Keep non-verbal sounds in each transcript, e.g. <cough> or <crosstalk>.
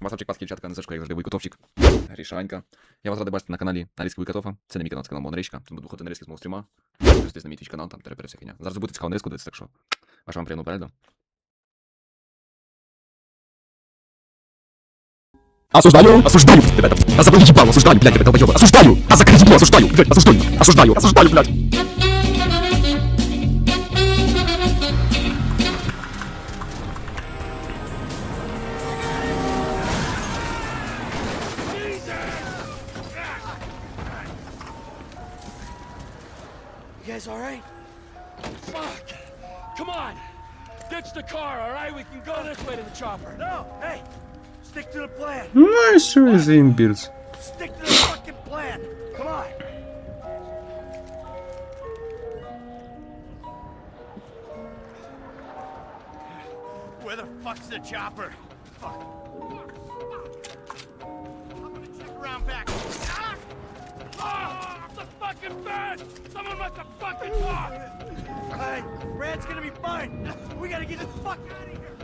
Васавчик Паски, чатка, не зашко, як завжди, Вуйкотовчик. Грішанька. Я вас радий бачити на каналі Нарізки Вуйкотофа. Це не мій канал, це канал Монрічка. Тому двохоти нарізки з мого стріма. Підписуйтесь на мій твіч канал, там терапера вся хіня. Зараз буде цікаво нарізку дивитися, так що. Бажаю вам приємного перегляду. Осуждаю! Осуждаю! Тебя там! А забыл ебало! Осуждаю, блядь, тебя долбоёба! Осуждаю! А закрыть ебло! Осуждаю! Блядь, осуждаю! Осуждаю! Осуждаю, блядь! guys all right? Fuck! Come on! Ditch the car, alright? We can go this way to the chopper. No, hey, stick to the plan. Ну і що із імбірс? Stick to the fucking plan. Come on. Where the fuck's the chopper? Fuck. I'm gonna check around back. Ah! Ah! fucking bad! Someone must have fucking talked! All right, Brad's gonna be fine. We gotta get the fuck out of here.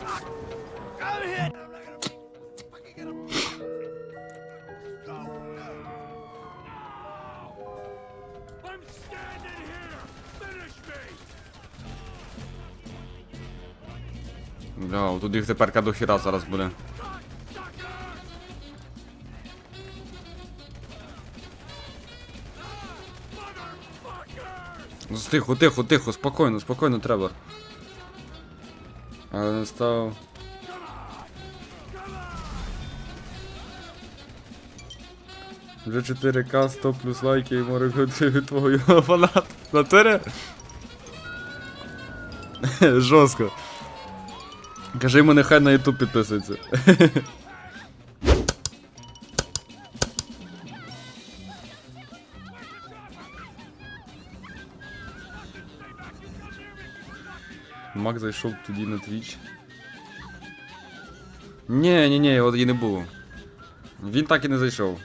Fuck! Out of! I'm not No! Tu dych parka do hira zaraz bude. Тихо, тихо, тихо, спокійно, спокійно треба. Але не став. Вже 4К, 100 плюс лайки і море від твого фанат. Натуре? Жорстко. Кажи йому нехай на YouTube підписується. Мак зайшов тоді на Twitch. Ні, ні, ні, його тоді не було. Він так і не зайшов.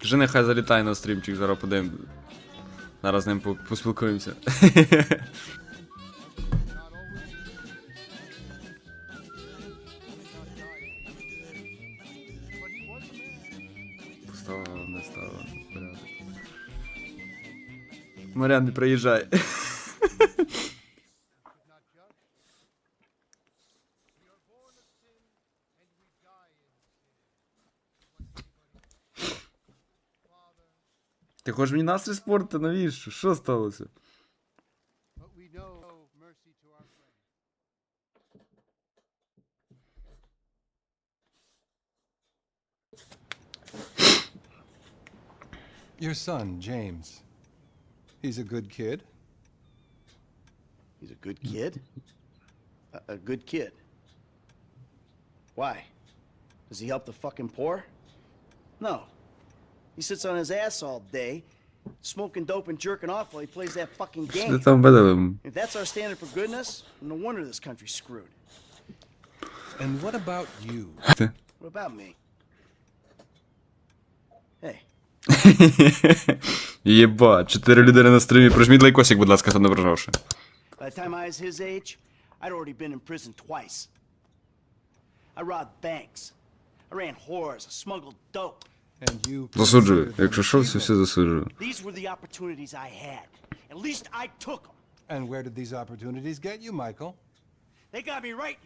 Кажи, нехай залітає на стрімчик, зараз подивимо. Зараз з ним по- поспілкуємося. Стало, не стало. Порядок. Не приїжджай. Ти хочеш мені настрій спортити? Навіщо? Що сталося? But we know mercy to our friends. Your son, James. He's a good kid. He's a good kid? A, a good kid. Why? Does he help the fucking poor? No. He sits on his ass all day, smoking dope and jerking off while he plays that fucking Ти game. там видав? If that's our standard for goodness, no wonder this country's screwed. And what about you? <laughs> What about me? Hey, Єба, чотири людини на стрімі. Прожміть лайкосик, будь ласка, хто не прожавши. by the time I was his age, I'd already been in prison twice. I robbed banks. I ran whores. I smuggled dope. Засуджую. Якщо що, evil. все засуджую. These were the opportunities I had. At least I took them. And where did these opportunities get you, Michael? They got me right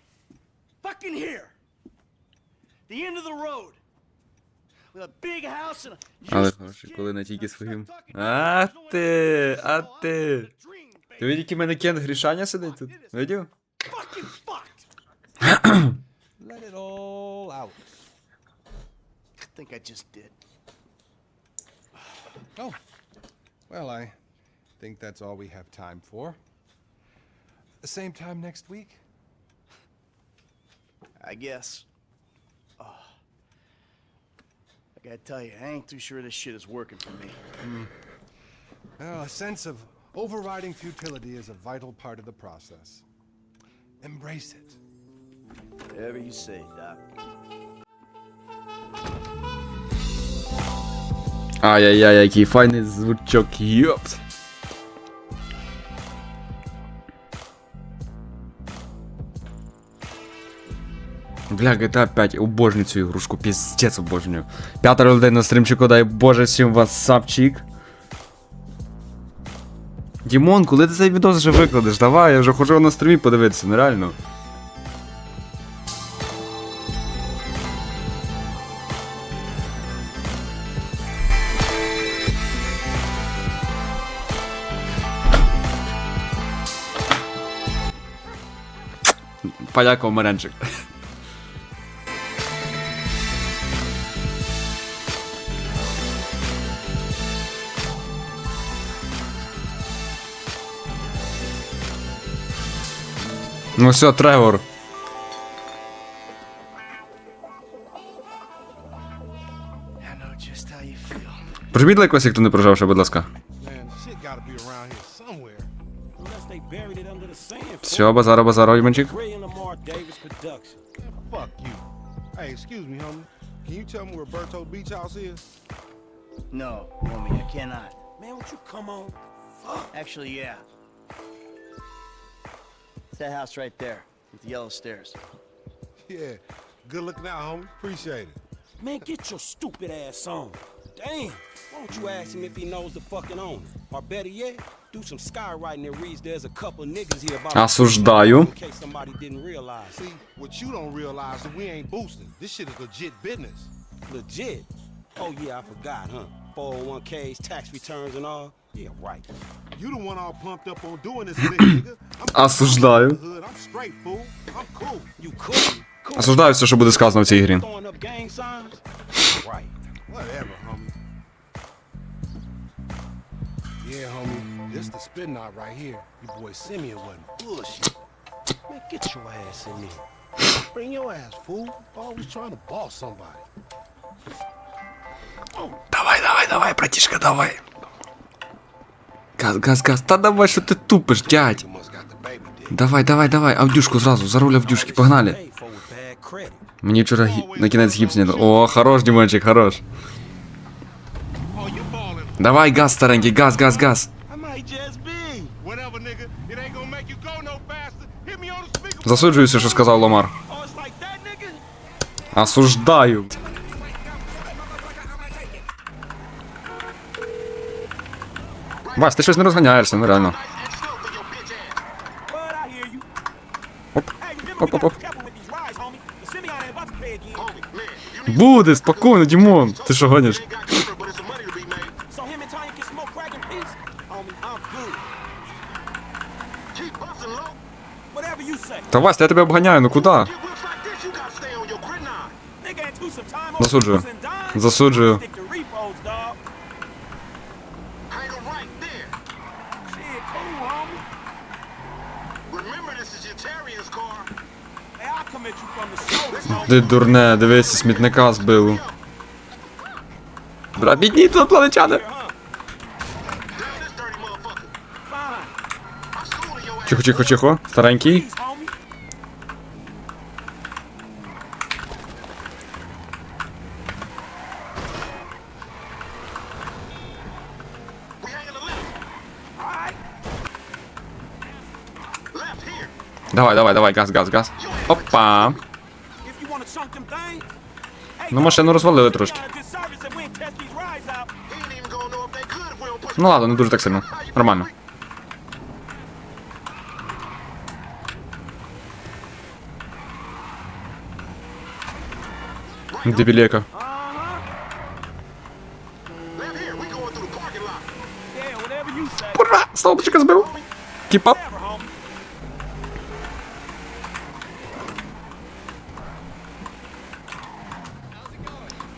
fucking here. The end of the road. With a big house and a Але useless коли не тільки своїм. А ти, а ти. Ти видів, який мене кент грішання сидить тут? Видів? Let it all out. I think I just did. Oh, well, I think that's all we have time for. The same time next week? I guess. Oh. I gotta tell you, I ain't too sure this shit is working for me. Hmm. Well, a sense of overriding futility is a vital part of the process. Embrace it. Whatever you say, Doc. Ай-яй-яй, який файний звучок, йопт. Бля, GTA 5, обожнюю цю ігрушку, піздець обожнюю. П'ятеро людей на стрімчику, дай боже всім васапчик. Дімон, коли ти цей відос вже викладеш? Давай, я вже хочу на стрімі подивитися, ну Подякував Маренчик. Ну все, Тревор. Прожміть лайк, хто не прожав ще, будь ласка. Man, shit gotta be around here Все, базара, базара, Іванчик. Ray and Lamar Davis production. Man, fuck you. Hey, excuse me, homie. Can you tell me where Berto Beach House is? No, homie, I cannot. Man, won't you come on? Actually, yeah. It's that house right there with the yellow stairs. Yeah. Good looking out, homie. Appreciate it. Man, get your stupid ass on. Damn. Why don't you ask him if he knows the fucking owner? Or better yet, do some skywriting that reads there's a couple niggas here about Осуждаю. in case somebody didn't realize. See, what you don't realize is we ain't boosting. This shit is legit business. Legit. Oh yeah, I forgot, huh? 401ks, tax returns and all. Yeah, right. You the one all pumped up on doing this with it, nigga. <coughs> I'm Осуждаю. hood. I'm straight, fool. I'm cool. You cool. cool. Осуждаю все, що буде сказано в цій грі. Throwing up gang signs? This the spin knot right here. Your boy Simeon wasn't bullshit. Man, get your ass in there. Bring your ass, fool. Always trying to boss somebody. Давай, давай, давай, братішка, давай. Газ, газ, газ. Та давай, що ти тупиш, дядь. You must got the baby dick. Давай, давай, давай, Авдюшку зразу, за руль Авдюшки, погнали. Paid for with bad credit. Мені вчора гі- на кінець гіпс не О, хорош, Дімончик, хорош. Oh, you balling. Давай, газ, старенький, газ, газ, газ. I might just be. Whatever, nigga. It ain't gonna make you go no faster. Hit me on the speaker. Засуджуюся, що сказав Ломар. Oh? Осуждаю. Вась, ти щось не розганяєшся, ну реально. Оп. Оп, оп, оп. Буде, спокійно, Дімон. Ти що гониш? Та Вась, я тебе обганяю, ну куди? Засуджую. Засуджую. Ти дурне, дивись, смітника збило. Бра, бідні your ass. Тихо, тихо, тихо. Старенький. Давай, давай, давай, газ, газ, газ. Опа. Ну, машину розвалили трошки. Ну ладно, не дуже так сильно. Нормально. Дебилека. Ура! Столбчика збив! Кіпап!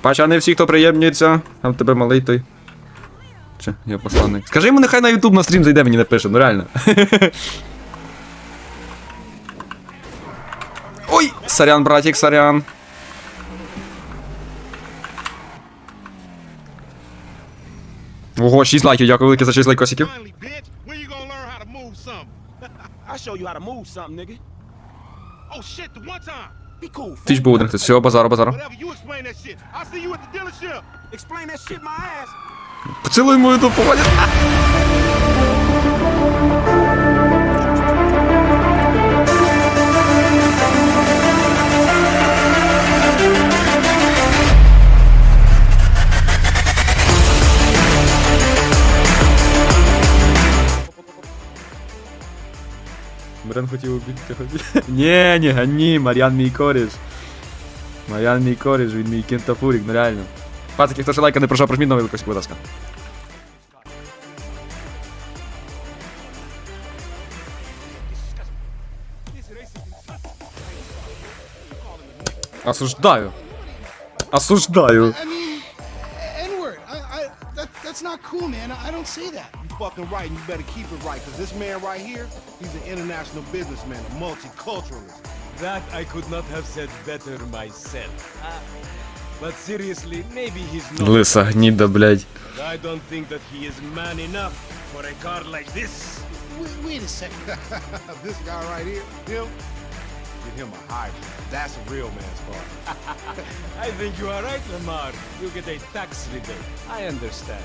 Пача, не всі, хто приємнюється. Там тебе малий той. Чи, я посланник. Скажи йому, нехай на Ютуб на стрім зайде, мені напише, ну реально. <laughs> Ой! Сорян, братик, сорян. Ого, 6 лайків, дякую велике за 6 лайкосиків. <laughs> I'll show you how to move something, nigga. Oh shit, the one time. Be ж був один. Все, базару, базару. Поцілуй мою explain Мар'ян хотів убити тебе. <laughs> Ні, ні, гані, Мар'ян мій коріш. Мар'ян мій коріш, він мій кентафурік, ну реально. Пацики, хто ще лайка не пройшов, прожміть новий викосик, будь ласка. Осуждаю. Осуждаю. I mean. I, I, that, that's not cool, man. I don't say that. You fucking right, and you better keep it right, because this man right here, he's an international businessman, a multiculturalist. That I could not have said better myself. But seriously, maybe he's not. Лиса гніда, блядь. I don't think that he is man enough for a car like this. Wait, wait a second. <laughs> this guy right here, him, get him a hybrid. That's a real man's car. <laughs> I think you are right, Lamar. You get a tax rebate. I understand.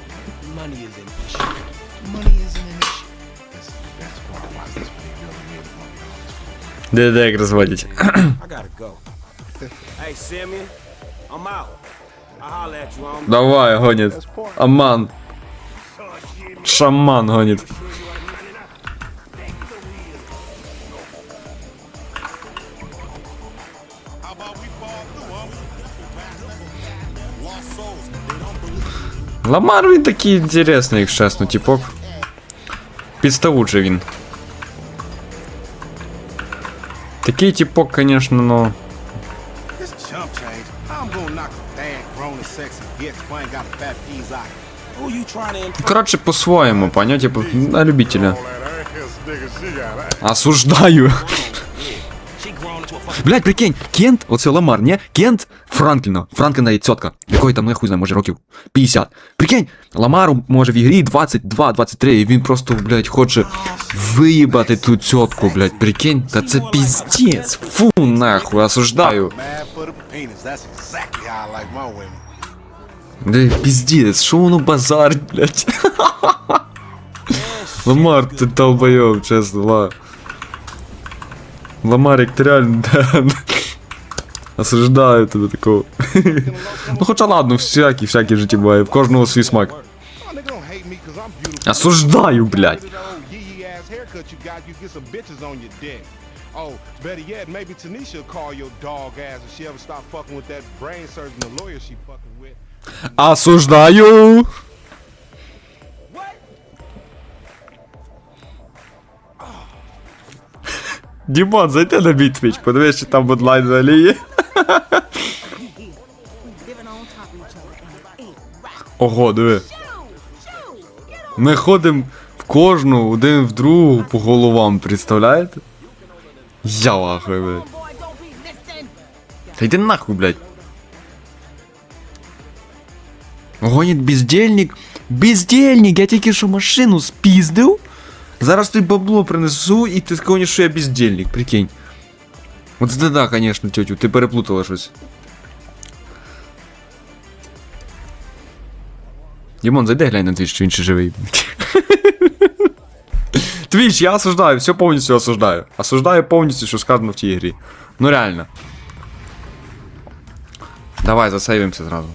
Money is an issue. Money isn't an issue. That's, that's part why this big really made the money on this Де де як розводять. Давай, гонит. Аман. Шаман гонит. Ламар він такий інтересний, якщо чесно, типок. Підставучий він. Такий типок, конечно, ну. This chump change. I'm gonna knock a bad, grown and sexy bitch who ain't got a fat piece eye. Who you trying to impress? Коротше, по-своєму, поняв, типу, на любителя. All that ass nigga she got. eh? Осуждаю. She grown into a fucking Блять, прикинь, Кент, оце Ламар, ні? Кент Франкліна. Франкліна і цьотка. Якої там, ну я хуй знаю, може років 50. Прикинь, Ламару може в ігрі 22-23, і він просто, блять, хоче виїбати ту цьотку, блять. Прикинь, та це піздець. Фу, нахуй, осуждаю. Да піздець, що воно базарить, блять. <laughs> Ламар, ти долбойоб, чесно, ла. Ламарик, ти реально да. Осуждаю тебе такого. ну хоча ладно, всякі, всякі в житті буває, в кожного свій смак. Oh. Осуждаю, блядь. Oh, better yet, maybe Tanisha will call your dog ass if she ever stop fucking with that brain surgeon, the lawyer she fucking with. Осуждаю! Дімон, зайди на мій твіч, подивись, чи там бодлайн взагалі є. Ого, диви. Ми ходимо в кожну, один в другу по головам, представляєте? Я лахую, блядь. Та йди нахуй, блять. Гонить бездельник. Бездельник, я тільки що машину спіздив. Зараз тобі бабло принесу, і ти скажеш, що я бездельник, прикинь. От це да, конечно, тетю, ти переплутала щось. Дімон, зайди глянь на твіч, чи він ще живий. <laughs> Твіч, я осуждаю, все повністю осуждаю. Осуждаю повністю, що сказано в тій грі. Ну реально. Давай, засейвимося зразу.